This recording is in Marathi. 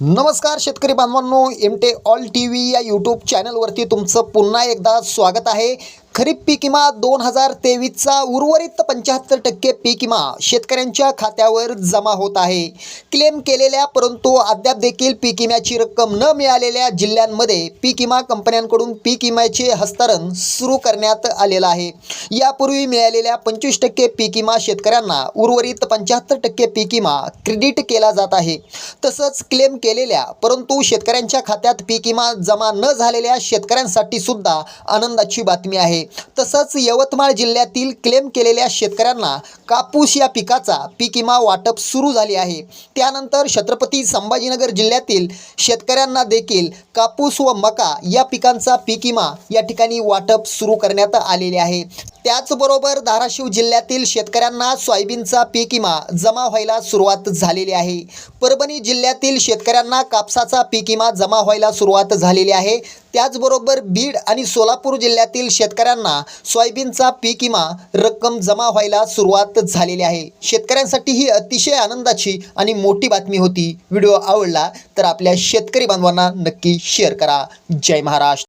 नमस्कार शेतकरी बांधवांनो एम टे ऑल टी व्ही या यूट्यूब चॅनलवरती तुमचं पुन्हा एकदा स्वागत आहे. खरीप पीक विमा दोन हजार तेवीसचा उर्वरित पंच्याहत्तर टक्के पीक विमा शेतकऱ्यांच्या खात्यावर जमा होत आहे. क्लेम केलेल्या परंतु अद्याप देखील पीक विम्याची रक्कम न मिळालेल्या जिल्ह्यांमध्ये पीक विमा कंपन्यांकडून पीक विम्याचे हस्तांतरण सुरू करण्यात आलेलं आहे. यापूर्वी मिळालेल्या पंचवीस टक्के पीक विमा शेतकऱ्यांना उर्वरित पंच्याहत्तर टक्के पीक विमा क्रेडिट केला जात आहे. तसंच क्लेम केलेल्या परंतु शेतकऱ्यांच्या खात्यात पीक विमा जमा न झालेल्या शेतकऱ्यांसाठी सुद्धा आनंदाची बातमी आहे. तसंच यवतमाळ जिल्ह्यातील क्लेम केलेल्या शेतकऱ्यांना कापूस या पिकाचा पीक विमा वाटप सुरू झाले आहे. त्यानंतर छत्रपती संभाजीनगर जिल्ह्यातील शेतकऱ्यांना देखील कापूस व मका या पिकांचा पीक विमा या ठिकाणी वाटप सुरू करण्यात आलेले आहे. त्याचबरोबर धाराशिव जिल्ह्यातील शेतकऱ्यांना सोयाबीनचा पीक विमा जमा व्हायला सुरुवात झालेली आहे. परभणी जिल्ह्यातील शेतकऱ्यांना कापसाचा पीक विमा जमा व्हायला सुरुवात झालेली आहे. त्याचबरोबर बीड आणि सोलापूर जिल्ह्यातील शेतकऱ्यांना सोयाबीनचा पीक विमा रक्कम जमा व्हायला सुरुवात झालेली आहे. शेतकऱ्यांसाठी ही अतिशय आनंदाची आणि मोठी बातमी होती. व्हिडिओ आवडला तर आपल्या शेतकरी बांधवांना नक्की शेअर करा. जय महाराष्ट्र.